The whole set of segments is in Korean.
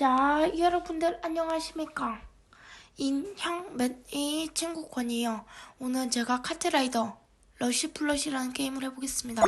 자, 여러분들 안녕하십니까? 인형 맨이 친구 권이에요. 오늘 제가 카트라이더 러시 플러시라는 게임을 해보겠습니다.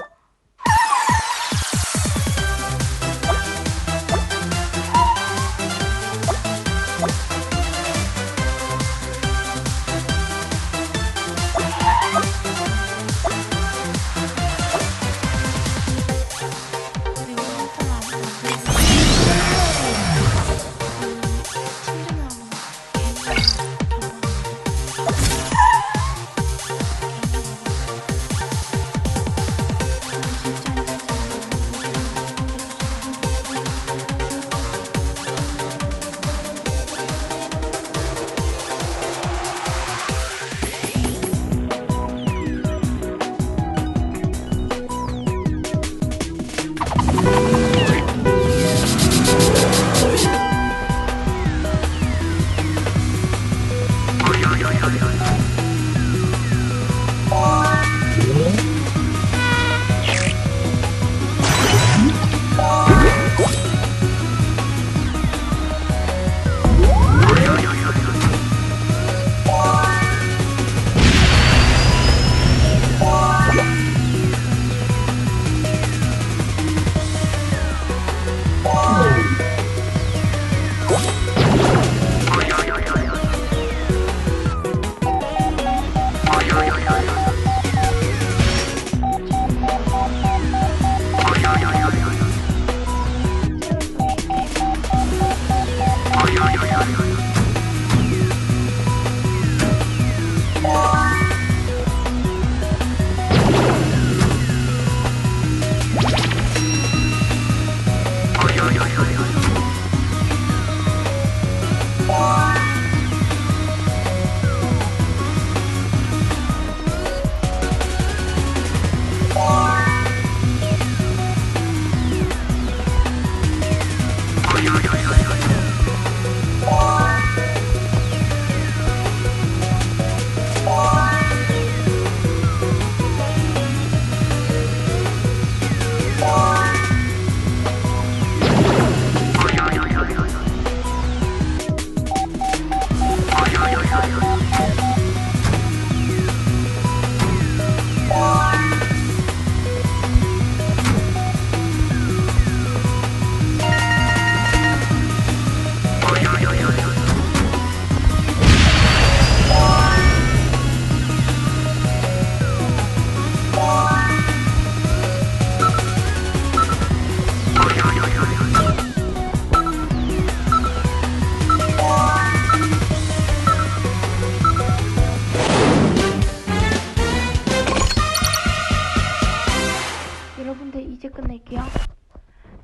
여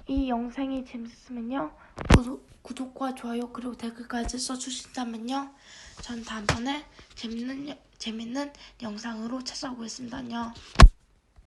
이 영상이 재밌었으면요. 구독, 구독 과 좋아요 그리고 댓글까지 써주신다면요. 전 다음번에 재밌는, 여- 재밌는 영상으로 찾아오겠습니다. 안녕.